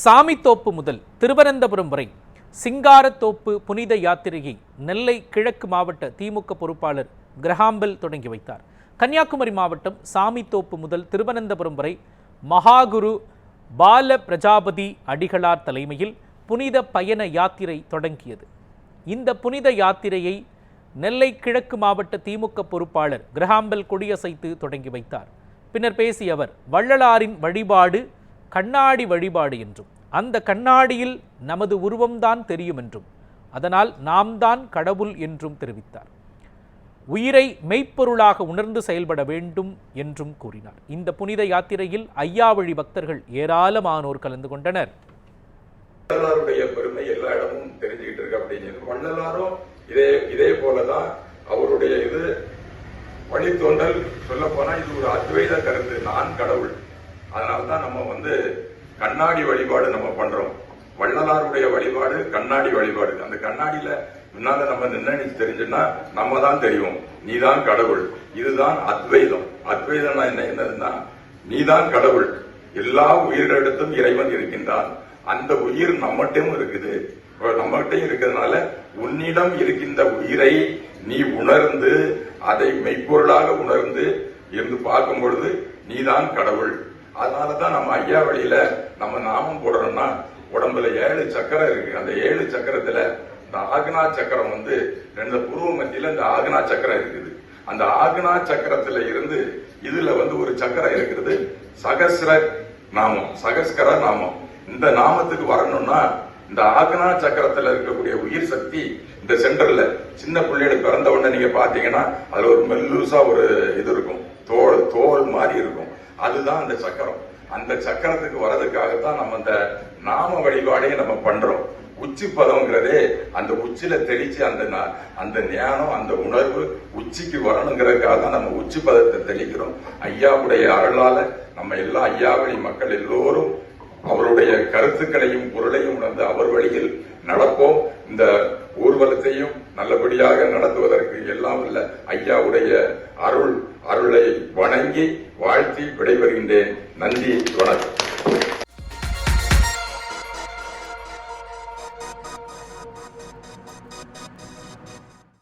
சாமித்தோப்பு முதல் திருவனந்தபுரம் வரை சிங்காரத்தோப்பு புனித யாத்திரையை நெல்லை கிழக்கு மாவட்ட திமுக பொறுப்பாளர் கிரஹாம்பல் தொடங்கி வைத்தார். கன்னியாகுமரி மாவட்டம் சாமித்தோப்பு முதல் திருவனந்தபுரம் வரை மகாகுரு பால பிரஜாபதி அடிகளார் தலைமையில் புனித பயண யாத்திரை தொடங்கியது. இந்த புனித யாத்திரையை நெல்லை கிழக்கு மாவட்ட திமுக பொறுப்பாளர் கிரஹாம்பல் கொடியசைத்து தொடங்கி வைத்தார். பின்னர் பேசிய அவர் வள்ளலாரின் வழிபாடு கண்ணாடி வழிபாடு என்றும் அந்த கண்ணாடியில் நமது உருவம்தான் தெரியும் என்றும் அதனால் நாம் தான் கடவுள் என்றும் தெரிவித்தார். உயிரை மெய்ப்பொருளாக உணர்ந்து செயல்பட வேண்டும் என்றும் கூறினார். இந்த புனித யாத்திரையில் ஐயாவழி பக்தர்கள் ஏராளமானோர் கலந்து கொண்டனர். வள்ளலாருடைய பெருமை எல்லா இடமும் தெரிஞ்சுக்கிட்டு இருக்கு அப்படிங்கிறது வள்ளலாரும் இதே இதே போலதான் அவருடைய இது வழித்தோன்றல் சொல்ல போனா இது ஒரு அத்வைத கருத்து. நான் கடவுள். அதனால்தான் நம்ம வந்து கண்ணாடி வழிபாடு நம்ம பண்றோம். வள்ளலாருடைய வழிபாடு கண்ணாடி வழிபாடு. அந்த கண்ணாடியில முன்னால நம்ம நின்னு தெரிஞ்சுன்னா நம்ம தான் தெரியும் நீதான் கடவுள். இதுதான் அத்வைதம். அத்வைதம்னா என்ன? என்னதுன்னா நீதான் கடவுள். எல்லா உயிரிடத்தும் இறைவன் இருக்கின்றான். அந்த உயிர் நம்மகிட்டயும் இருக்குது. நம்மகிட்டயும் இருக்கிறதுனால உன்னிடம் இருக்கின்ற உயிரை நீ உணர்ந்து அதை மெய்ப்பொருளாக உணர்ந்து இருந்து பார்க்கும் பொழுது நீதான் கடவுள். அதனாலதான் நம்ம ஐயா வழியில நம்ம நாமம் போடுறோம்னா உடம்புல ஏழு சக்கரம் இருக்கு. அந்த ஏழு சக்கரத்துல இந்த ஆக்னா சக்கரம் வந்து ரெண்டு புருவ மத்தியில இந்த ஆக்னா சக்கரம் இருக்குது. அந்த ஆக்னா சக்கரத்துல இருந்து இதுல வந்து ஒரு சக்கரம் இருக்கிறது சகஸ்ர நாமம் சகஸ்கர நாமம். இந்த நாமத்துக்கு வரணும்னா இந்த ஆக்னா சக்கரத்துல இருக்கக்கூடிய உயிர் சக்தி இந்த சென்டர்ல சின்ன பிள்ளைகள் பிறந்த உடனே நீங்க பாத்தீங்கன்னா அதுல ஒரு மெல்லுசா ஒரு இது இருக்கும். தோல் தோல் மாதிரி இருக்கும். அதுதான் அந்த சக்கரம். அந்த சக்கரத்துக்கு வர்றதுக்காகத்தான் நம்ம அந்த நாம வழிபாடையை நம்ம பண்றோம். உச்சி பதம்ங்கிறதே அந்த உச்சில தெளிச்சு அந்த நா- அந்த ஞானம் அந்த உணர்வு உச்சிக்கு வரணுங்கிறதுக்காக தான் நம்ம உச்சி பதத்தை தெளிக்கிறோம். ஐயாவுடைய அருளால நம்ம எல்லா ஐயாவளி மக்கள் எல்லோரும் அவருடைய கருத்துக்களையும் பொருளையும் உணர்ந்து அவர் வழியில் நடப்போம் இந்த ஊர்வலத்தையும் நல்லபடியாக நடத்துவதற்கு எல்லாம் இல்ல ஐயாவுடைய அருள் அருளை வணங்கி வாழ்த்தி விடைபெறுகின்றேன். நன்றி வணக்கம்.